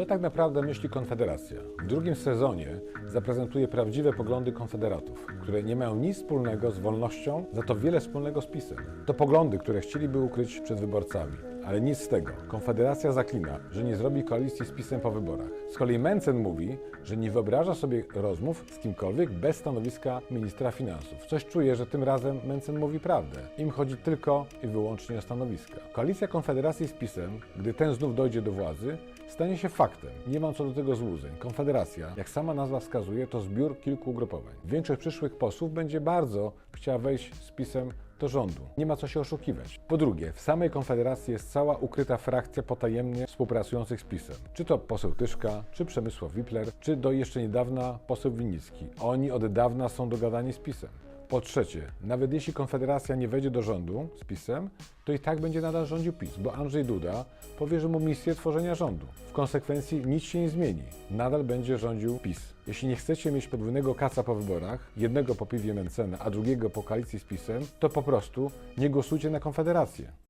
Co tak naprawdę myśli Konfederacja? W drugim sezonie zaprezentuje prawdziwe poglądy konfederatów, które nie mają nic wspólnego z wolnością, za to wiele wspólnego z PiSem. To poglądy, które chcieliby ukryć przed wyborcami. Ale nic z tego. Konfederacja zaklina, że nie zrobi koalicji z PiSem po wyborach. Z kolei Mencen mówi, że nie wyobraża sobie rozmów z kimkolwiek bez stanowiska ministra finansów. Coś czuję, że tym razem Mencen mówi prawdę. Im chodzi tylko i wyłącznie o stanowiska. Koalicja Konfederacji z PiSem, gdy ten znów dojdzie do władzy, stanie się faktem. Nie mam co do tego złudzeń. Konfederacja, jak sama nazwa wskazuje, to zbiór kilku ugrupowań. Większość przyszłych posłów będzie bardzo chciała wejść z PiSem do rządu. Nie ma co się oszukiwać. Po drugie, w samej Konfederacji jest cała ukryta frakcja potajemnie współpracujących z PiSem. Czy to poseł Tyszka, czy Przemysław Wipler, czy do jeszcze niedawna poseł Winnicki. Oni od dawna są dogadani z PiSem. Po trzecie, nawet jeśli Konfederacja nie wejdzie do rządu z PiSem, to i tak będzie nadal rządził PiS, bo Andrzej Duda powierzy mu misję tworzenia rządu. W konsekwencji nic się nie zmieni. Nadal będzie rządził PiS. Jeśli nie chcecie mieć podwójnego kaca po wyborach, jednego po piwie Mencena, a drugiego po koalicji z PiSem, to po prostu nie głosujcie na Konfederację.